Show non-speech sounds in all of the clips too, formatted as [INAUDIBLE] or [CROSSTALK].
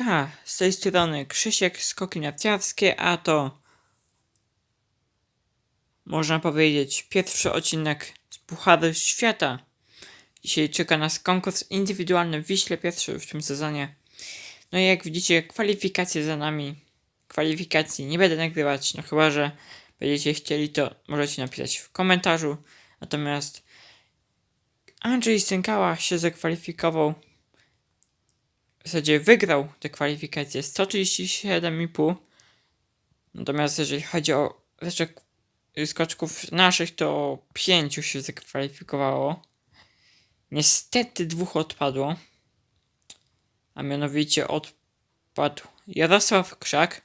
Siemanka, z tej strony Krzysiek Skoki Narciarskie, a to można powiedzieć pierwszy odcinek z Pucharu Świata. Dzisiaj czeka nas konkurs indywidualny w Wiśle, pierwszy w tym sezonie. No i jak widzicie, kwalifikacje za nami. Kwalifikacji nie będę nagrywać, no chyba, że będziecie chcieli, to możecie napisać w komentarzu. Natomiast Andrzej Stękała się zakwalifikował w zasadzie wygrał te kwalifikacje 137,5. Natomiast jeżeli chodzi o resztę skoczków naszych, to pięciu się zakwalifikowało. Niestety dwóch odpadło. A mianowicie odpadł Jarosław Krzak,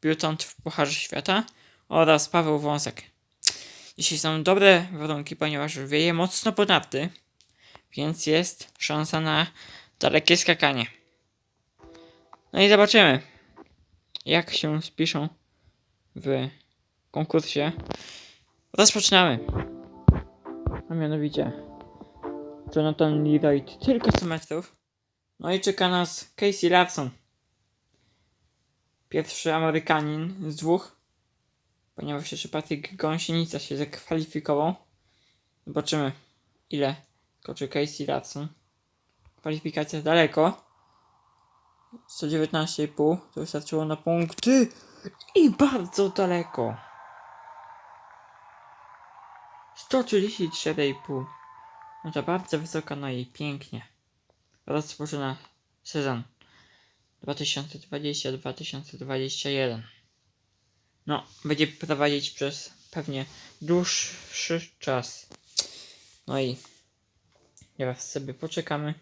debiutant w Pucharze Świata oraz Paweł Wąsek. Dzisiaj są dobre warunki, ponieważ wieje mocno ponadty, więc jest szansa na dalekie skakanie. No i zobaczymy, jak się spiszą w konkursie. Rozpoczynamy. A mianowicie Jonathan Leroyd tylko 100 metrów. No i czeka nas Casey Larson. Pierwszy Amerykanin z dwóch. Ponieważ jeszcze Patryk Gąsienica się zakwalifikował. Zobaczymy ile skoczy Casey Larson. Kwalifikacja daleko. 119,5 to wystarczyło na punkty i bardzo daleko. 134,5 no to bardzo wysoko, no i pięknie. Rozpoczyna sezon 2020-2021. No, będzie prowadzić przez pewnie dłuższy czas. No i teraz sobie poczekamy.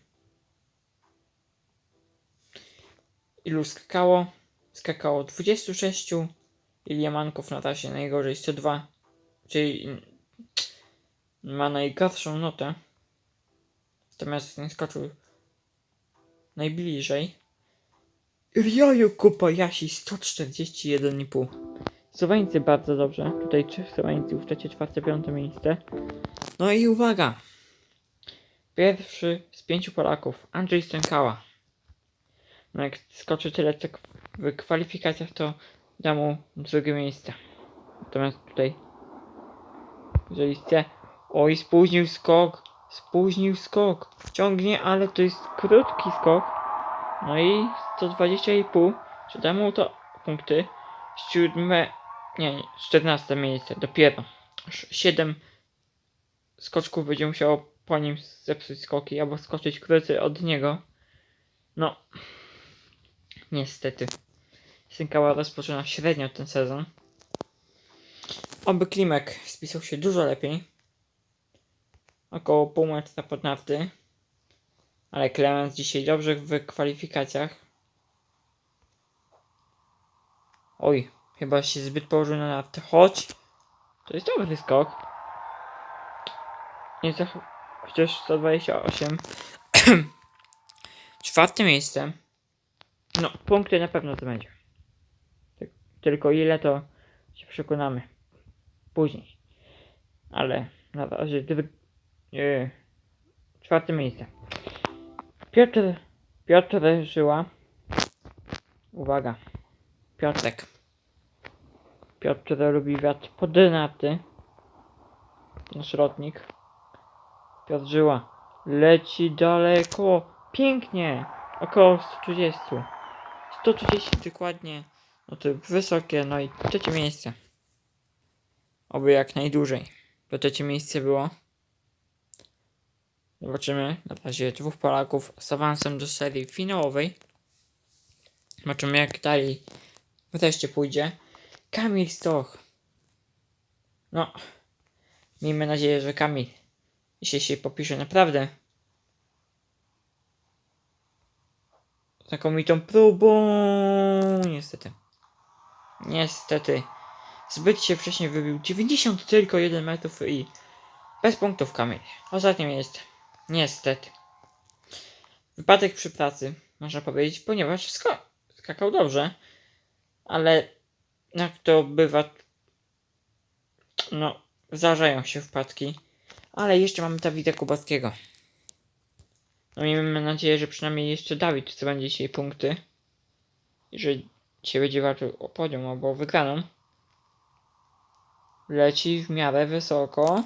Ilu skakało? Skakało 26. Ilia Manków na razie najgorzej 102. Czyli ma najgorszą notę. Natomiast nie skoczył najbliżej. Ryoyu Kobayashi 141,5. Słoweńcy bardzo dobrze. Tutaj trzech Słoweńców, trzecie, czwarte, piąte miejsce. No i uwaga! Pierwszy z pięciu Polaków, Andrzej Stękała. No jak skoczy tyle co w kwalifikacjach, to da mu drugie miejsce. Natomiast tutaj, jeżeli chce, oj, spóźnił skok, spóźnił skok, ciągnie, ale to jest krótki skok. No i 120,5, czy da mu to punkty? Siódme, nie, nie, 14 miejsce, dopiero. Aż 7 skoczków będzie musiało po nim zepsuć skoki, albo skoczyć krócej od niego. No, Niestety. Synkała rozpoczyna średnio ten sezon. Oby Klimek spisał się dużo lepiej. Około pół metra pod narty. Ale Clemens dzisiaj dobrze w kwalifikacjach. Oj, chyba się zbyt położył na narty. Chodź! To jest dobry skok. Nie. Chociaż 128. [CLEARS THROAT] Czwarte miejsce. No, punkty na pewno to będzie. Ty- Tylko ile to się przekonamy później. Ale na razie yy, czwarte miejsce. Piotr, Piotr Żyła. Uwaga. Piotrek. Piotr lubi wiatr podnaty. Nasz lotnik. Piotr Żyła. Leci daleko. Pięknie. Około 130. 130 dokładnie. No to wysokie, no i trzecie miejsce. Oby jak najdłużej. To trzecie miejsce było. Zobaczymy. Na razie dwóch Polaków z awansem do serii finałowej. Zobaczymy jak dalej wreszcie pójdzie. Kamil Stoch. No. Miejmy nadzieję, że Kamil jeśli się popisze naprawdę znakomitą próbą. Niestety. Niestety. Zbyt się wcześniej wybił. 90 tylko 1 metrów i bez punktów kamień. Ostatnie miejsce. Niestety. Wypadek przy pracy, można powiedzieć, ponieważ ska skakał dobrze, ale jak to bywa, no, zdarzają się wpadki. Ale jeszcze mamy Dawida Kubackiego. No miejmy nadzieję, że przynajmniej jeszcze Dawid zdobędzie dzisiaj punkty. że dzisiaj będzie walczył o podium albo wygraną. Leci w miarę wysoko.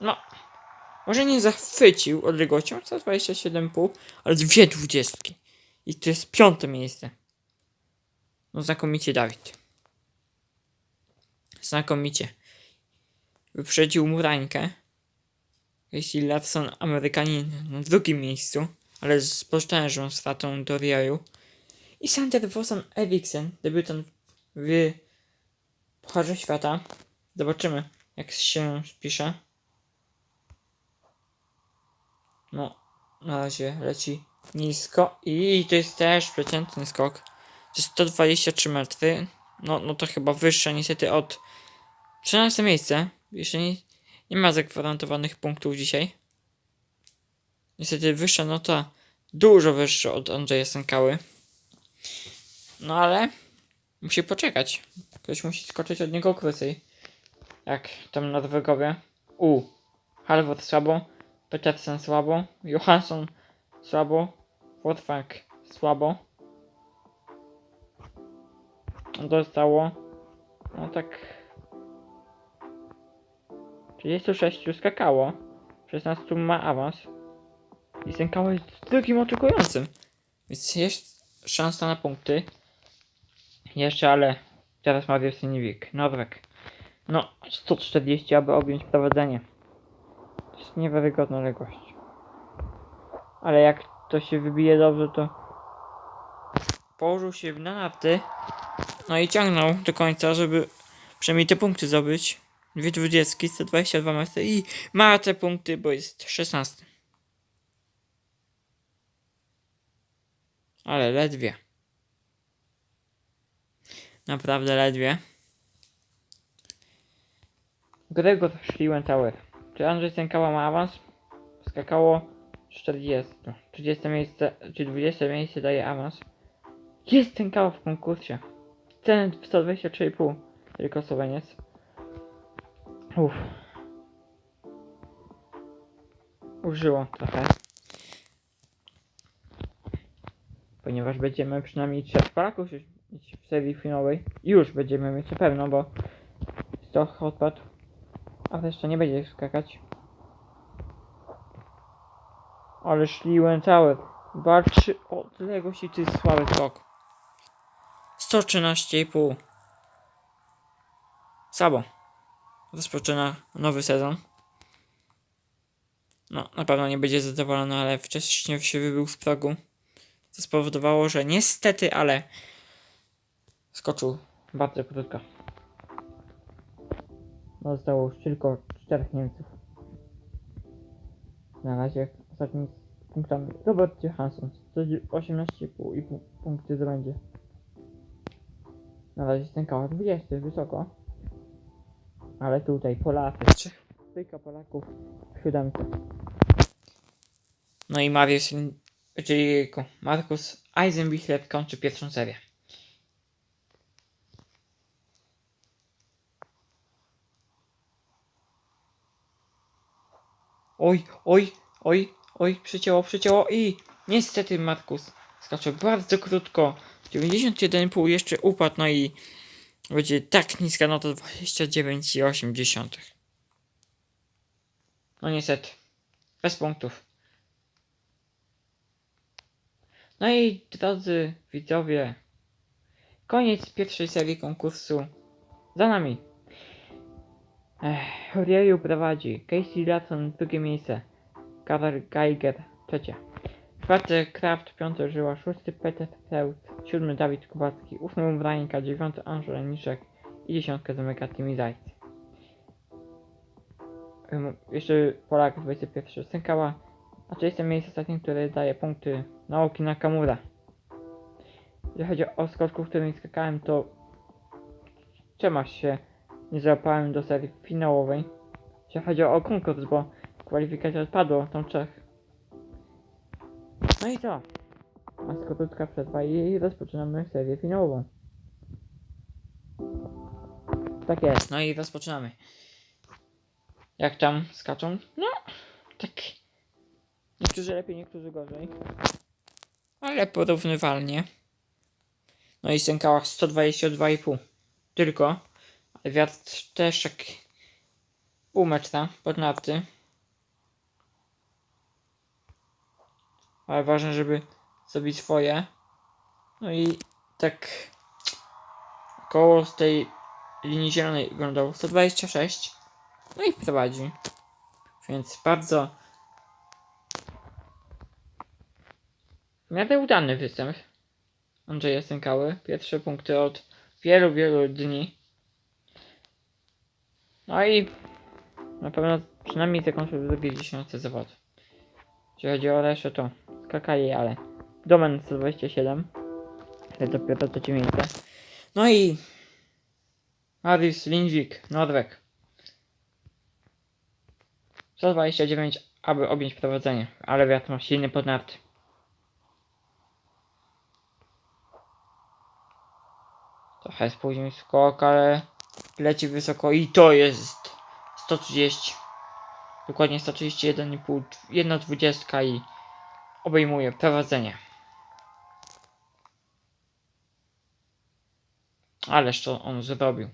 No, może nie zachwycił odległością 127,5, ale dwie dwudziestki. I to jest piąte miejsce. No znakomicie Dawid. Znakomicie. Wyprzedził Murańkę. Jeśli Larson Amerykanin na drugim miejscu, ale z potężną stratą do Riaju. I Sander Vosan Eriksen, debiutant w Pucharze Świata. Zobaczymy, jak się spisze. No, na razie leci nisko i to jest też przeciętny skok. To jest 123 metry. No, no to chyba wyższe niestety od 13 miejsce. Jeszcze nie, nie ma zagwarantowanych punktów dzisiaj. Niestety wyższa nota, dużo wyższa od Andrzeja Sękały. No ale musi poczekać. Ktoś musi skoczyć od niego krócej. Jak tam Norwegowie. U. Halvor słabo. Petersen słabo. Johansson słabo. Wortwak słabo. Dostało. No tak. 36 skakało. 16 ma awans. I Sękało jest drugim oczekującym. Więc jest szansa na punkty. Jeszcze, ale teraz ma Wiewsyniewik. Norwek. No, 140, aby objąć prowadzenie. To jest niewiarygodna odległość. Ale jak to się wybije dobrze, to położył się na narty. No i ciągnął do końca, żeby przynajmniej te punkty zdobyć. Dwie dwudziestki, 122 metry i ma te punkty, bo jest 16. Ale ledwie. Naprawdę ledwie. Gregor Schliwentauer. Czy Andrzej Sękała ma awans? Skakało 40. 30 miejsce, czy 20 miejsce daje awans. Jest Sękała w konkursie. Cenę w 123,5. Tylko Słoweniec. Uff. Użyło trochę. Ponieważ będziemy przynajmniej trzech Polaków już mieć w serii finałowej. Już będziemy mieć na pewno, bo Stoch odpadł. A jeszcze nie będzie skakać. Ale szliłem cały. Walczy o odległość i to jest słaby skok. 113,5. Sabo. Rozpoczyna nowy sezon. No, na pewno nie będzie zadowolony, ale wcześniej się wybił z progu. Co spowodowało, że niestety, ale skoczył bardzo krótko. No, Zostało już tylko czterech Niemców. Na razie ostatni z punktami Robert Johansson 118,5 i pu- punkty zdobędzie. Na razie stękała 20, wysoko. Ale tutaj Polacy. Tylko Polaków w siódemce. No i Mariusz, czyli Markus Eisenbichler kończy pierwszą serię. Oj, oj, oj, oj, przycięło, przycięło i niestety Markus skacze bardzo krótko. 91,5 jeszcze upadł, no i będzie tak niska nota 29,8. No niestety. Bez punktów. No i drodzy widzowie, koniec pierwszej serii konkursu za nami. Ech, prowadzi, Casey Latson drugie miejsce, Karel Geiger trzecie, czwarte Kraft, piąte Żyła, szósty Peter Freud, siódmy Dawid Kubacki, ósmy Brańka, dziewiąty Andrzej Niszek i dziesiątkę zamyka Tymi Zajcy. Ym, Jeszcze Polak 21 Sękała, a 30 miejsce ostatnie, które daje punkty nauki Nakamura. Jeżeli chodzi o skoczków, którymi skakałem, to trzema się nie załapałem do serii finałowej. Jeśli chodzi o konkurs, bo kwalifikacja odpadło, tam trzech. No i co? A krótka przerwa i rozpoczynamy serię finałową. Tak jest, no i rozpoczynamy. Jak tam skaczą? No, tak. Niektórzy lepiej, niektórzy gorzej. Ale porównywalnie. No i Sękała 122,5. Tylko. Ale wiatr też tak pół metra pod narty. Ale ważne, żeby zrobić swoje. No i tak koło z tej linii zielonej wyglądało 126. No i prowadzi. Więc bardzo w udany występ Andrzeja Sękały. Pierwsze punkty od wielu, wielu dni. No i na pewno przynajmniej zakończył drugie dziesiąte zawody. Jeśli chodzi o resztę to skakali, ale Domen 127. Ale dopiero trzecie miejsce. No i Marius Lindvik, Norweg. 129, aby objąć prowadzenie, ale wiatr ma silny podnarty. Trochę spóźnił skok, ale leci wysoko i to jest 130. Dokładnie 131,5, 1,20 i obejmuje prowadzenie. Ależ to on zrobił.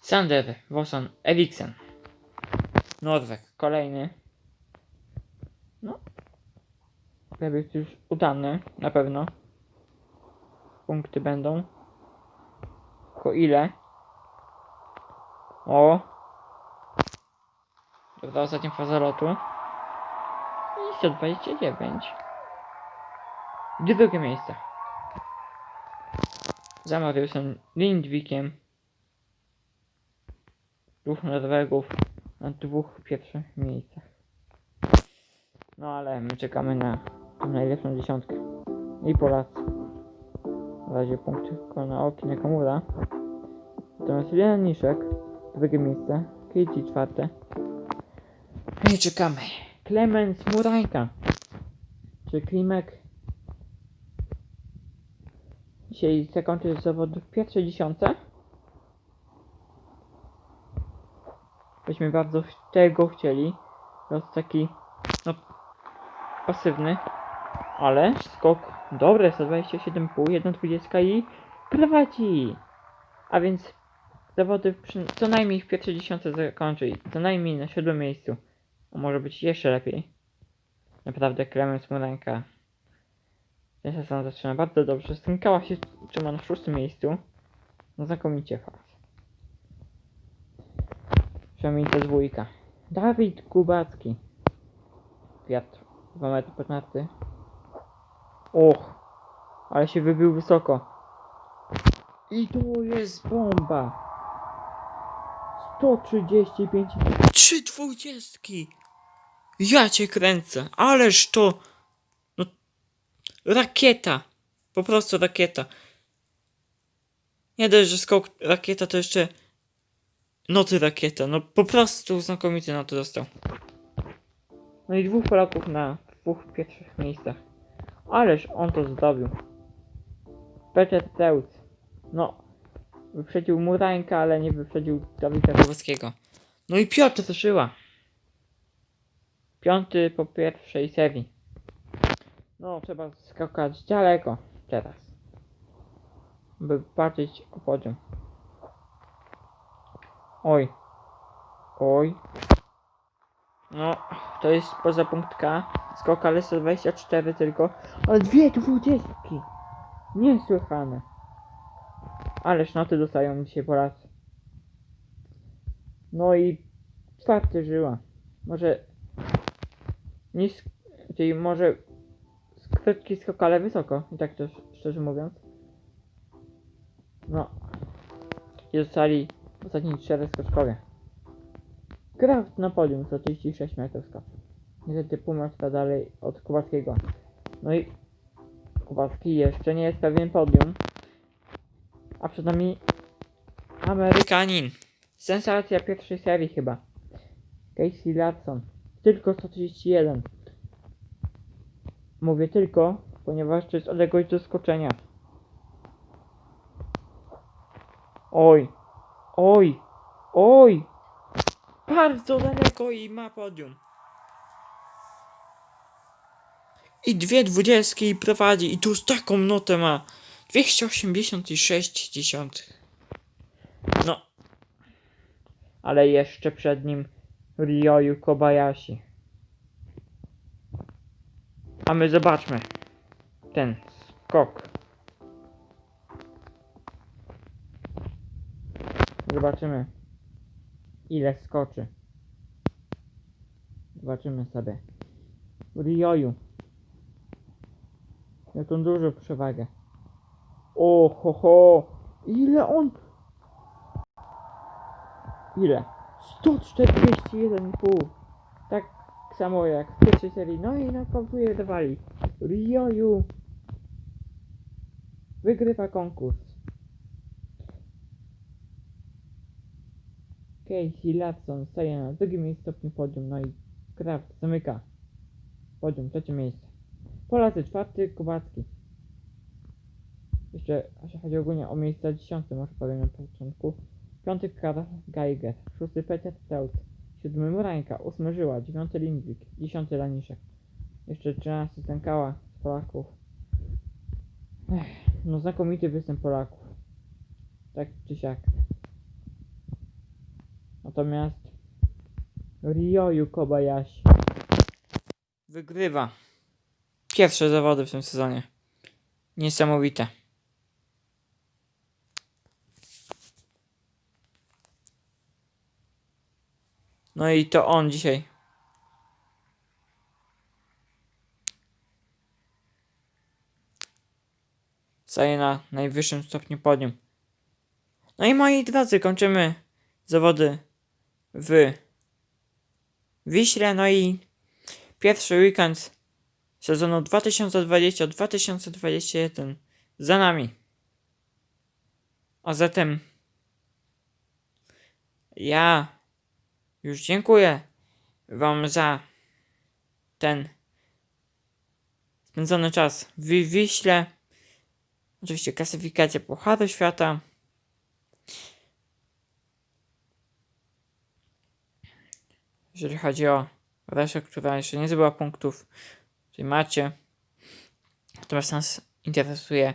Sander Wosan Eriksen. Norweg, kolejny. No. Debiut już udany, na pewno. Punkty będą. Tylko ile? O! Dobra, ostatnia faza lotu. I 129. Drugie miejsce. Za Mariusem Lindvikiem. Dwóch Norwegów na dwóch pierwszych miejscach. No ale my czekamy na najlepszą dziesiątkę. I Polacy. Na razie punkty na Oki Nakamura. Natomiast Lena Niszek, drugie miejsce. Katie czwarte. I czekamy. Klemens Murańka. Czy Klimek dzisiaj zakończy zawód w pierwszej dziesiątce? Byśmy bardzo tego chcieli. To jest taki, no, pasywny. Ale skok dobry, 127,5, 1,20 i prowadzi. A więc zawody przy, co najmniej w pierwszej dziesiątce zakończy co najmniej na siódmym miejscu. A może być jeszcze lepiej. Naprawdę Klemens Muranka ten sezon zaczyna bardzo dobrze. Stękała się trzyma na szóstym miejscu. No znakomicie fakt. Przynajmniej to dwójka. Dawid Kubacki. Wiatr. 2 metry 15. Och. Ale się wybił wysoko. I to jest bomba. 135. Trzy dwudziestki. Ja cię kręcę. Ależ to. No. Rakieta. Po prostu rakieta. Nie dość, że skok rakieta to jeszcze noty rakieta. No po prostu znakomity noty dostał. No i dwóch Polaków na dwóch pierwszych miejscach. Ależ on to zdobił. Peter Teutz. No. Wyprzedził Murańka, ale nie wyprzedził Dawida Kowalskiego. No i Piotr Żyła. Piąty po pierwszej serii. No, trzeba skakać daleko teraz. By patrzeć o podium. Oj. Oj. No, to jest poza punkt K. Skok ale 124 tylko. Ale dwie dwudziestki. Niesłychane. Ależ noty dostają dzisiaj Polacy. No i czwarty żyła. Może nie sk- czyli może z krótki skok, ale wysoko. I tak to szczerze mówiąc. No. I zostali ostatni cztery skoczkowie. Kraft na podium 136 metrów skok. Niestety pół metra dalej od Kubackiego. No i Kubacki jeszcze nie jest pewien podium. Przed nami Amerykanin. Sensacja pierwszej serii chyba. Casey Larson. Tylko 131. Mówię tylko, ponieważ to jest odległość do skoczenia. Oj. Oj. Oj. bardzo daleko i ma podium. I dwie dwudziestki prowadzi i tu z taką notę ma 286 dziesiątych. No. Ale jeszcze przed nim Ryoyu Kobayashi. A my zobaczmy ten skok. Zobaczymy ile skoczy. Zobaczymy sobie. Ryoyu. Jaką dużą przewagę. O ho! Ile on? Ile? 141,5 Tak samo jak w pierwszej serii. No i nokautuje rywali. Ryoyu wygrywa konkurs. Casey Latson staje na drugim miejscu stopniu podium, no i Kraft zamyka podium, trzecie miejsce. Polacy czwarty, Kubacki. Jeszcze, jeśli chodzi ogólnie o miejsca dziesiąte, może powiem na początku. Piąty Karl Geiger, szósty Peter Preut, siódmy Murańka, ósmy Żyła, dziewiąty Lindwik, dziesiąty Laniszek. Jeszcze trzynasty Stękała z Polaków. Ech, no znakomity występ Polaków. Tak czy siak. Natomiast Ryoyu Kobayashi wygrywa pierwsze zawody w tym sezonie. Niesamowite. No i to on dzisiaj. Staje na najwyższym stopniu podium. No i moi drodzy, kończymy zawody w Wiśle. No i pierwszy weekend sezonu 2020-2021 za nami. A zatem ja już dziękuję Wam za ten spędzony czas w Wiśle. Oczywiście klasyfikacja Pucharu Świata. Jeżeli chodzi o resztę, która jeszcze nie zdobyła punktów, tutaj macie. Natomiast nas interesuje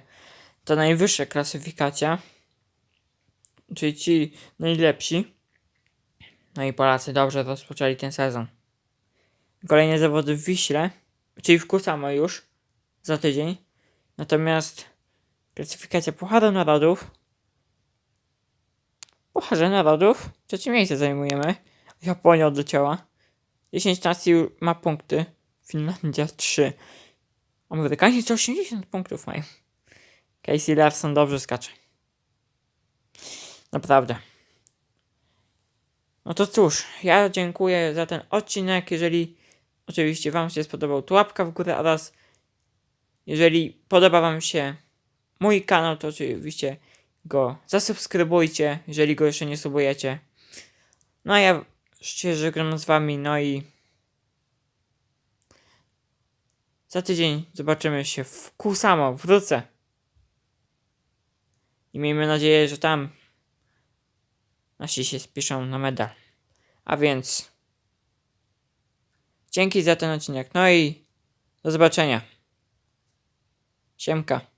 ta najwyższa klasyfikacja, czyli ci najlepsi. No i Polacy dobrze rozpoczęli ten sezon. Kolejne zawody w Wiśle, czyli w Kusamo już za tydzień. Natomiast klasyfikacja Pucharu Narodów. Pucharze Narodów. Trzecie miejsce zajmujemy. Japonia odleciała. 10 nacji ma punkty. Finlandia 3. Amerykanie 180 punktów mają. Casey Larson dobrze skacze. Naprawdę. No to cóż, ja dziękuję za ten odcinek. Jeżeli oczywiście Wam się spodobał, to łapka w górę oraz jeżeli podoba Wam się mój kanał, to oczywiście go zasubskrybujcie, jeżeli go jeszcze nie subujecie. No a ja się żegnam z Wami, no i za tydzień zobaczymy się w Kusamo, wrócę. I miejmy nadzieję, że tam nasi się spiszą na medal. A więc dzięki za ten odcinek. No i do zobaczenia. Siemka.